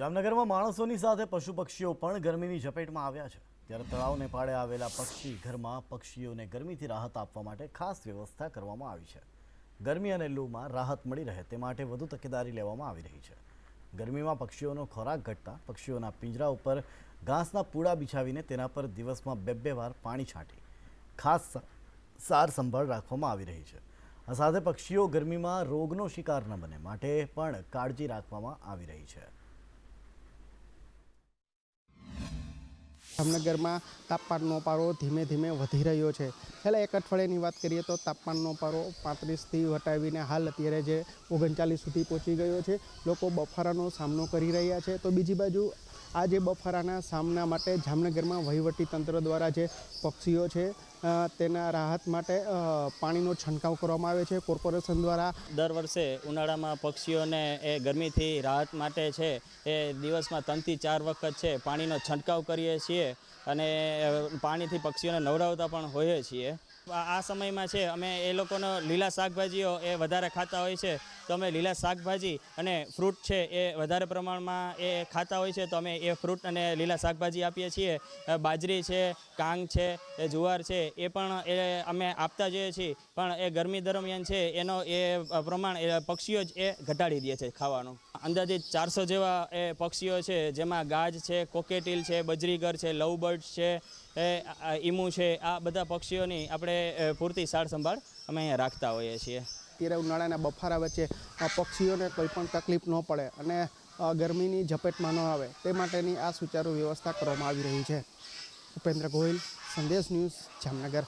જામનગરમાં માણસોની સાથે પશુ પક્ષીઓ પણ ગરમીની ઝપેટમાં આવ્યા છે. ત્યારે તળાવને પાળે આવેલા પક્ષી ઘરમાં પક્ષીઓને ગરમીથી રાહત આપવા માટે ખાસ વ્યવસ્થા કરવામાં આવી છે. ગરમી અને લૂમાં રાહત મળી રહે તે માટે વધુ તકેદારી લેવામાં આવી રહી છે. ગરમીમાં પક્ષીઓનો ખોરાક ઘટતા પક્ષીઓના પિંજરા ઉપર ઘાસના પૂડા બિછાવીને તેના પર દિવસમાં બે બે વાર પાણી છાંટી ખાસ સાર સંભાળ રાખવામાં આવી રહી છે. આ સાથે પક્ષીઓ ગરમીમાં રોગનો શિકાર ન બને માટે પણ કાળજી રાખવામાં આવી રહી છે. જામનગરમાં તાપમાનનો પારો ધીમે ધીમે વધી રહ્યો છે. છેલ્લા એક અઠવાડિયાની વાત કરીએ તો તાપમાનનો પારો પાંત્રીસથી વટાવીને હાલ અત્યારે જે ઓગણચાલીસ સુધી પહોંચી ગયો છે. લોકો બફારાનો સામનો કરી રહ્યા છે. તો બીજી બાજુ આ જે બફારાના સામના માટે જામનગરમાં વહીવટી તંત્ર દ્વારા જે પક્ષીઓ છે તેના રાહત માટે પાણીનો છંટકાવ કરવામાં આવે છે. કોર્પોરેશન દ્વારા દર વર્ષે ઉનાળામાં પક્ષીઓને એ ગરમીથી રાહત માટે છે, એ દિવસમાં ત્રણથી ચાર વખત છે, પાણીનો છંટકાવ કરીએ છીએ અને પાણીથી પક્ષીઓને નવડાવતા પણ હોઈએ છીએ. આ સમયમાં છે, અમે એ લોકોનો લીલા શાકભાજીઓ એ વધારે ખાતા હોય છે, તો અમે લીલા શાકભાજી અને ફ્રૂટ છે એ વધારે પ્રમાણમાં એ ખાતા હોય છે, તો અમે એ ફ્રૂટ અને લીલા શાકભાજી આપીએ છીએ. બાજરી છે, કાંગ છે જુવાર છે, એ પણ એ અમે આપતા જઈએ છીએ, પણ એ ગરમી દરમિયાન છે, એનો એ પ્રમાણ પક્ષીઓ જ એ ઘટાડી દે છે ખાવાનું. અંદાજિત ચારસો જેવા એ પક્ષીઓ છે, જેમાં ગાજ છે, કોકેટીલ છે, બજરીગર છે લવબર્ડ છે, એ ઈમુ છે, આ બધા પક્ષીઓની આપણે પૂરતી સાર સંભાળ અમે અહીંયા રાખતા હોઈએ છીએ. અત્યારે ઉનાળાના બફારા વચ્ચે પક્ષીઓને કોઈ પણ તકલીફ ન પડે અને ગરમીની ઝપેટમાં ન આવે. તે માટેની આ સુચારુ વ્યવસ્થા કરવામાં આવી રહી છે. ઉપેન્દ્ર ગોહિલ, સંદેશ ન્યૂઝ જામનગર.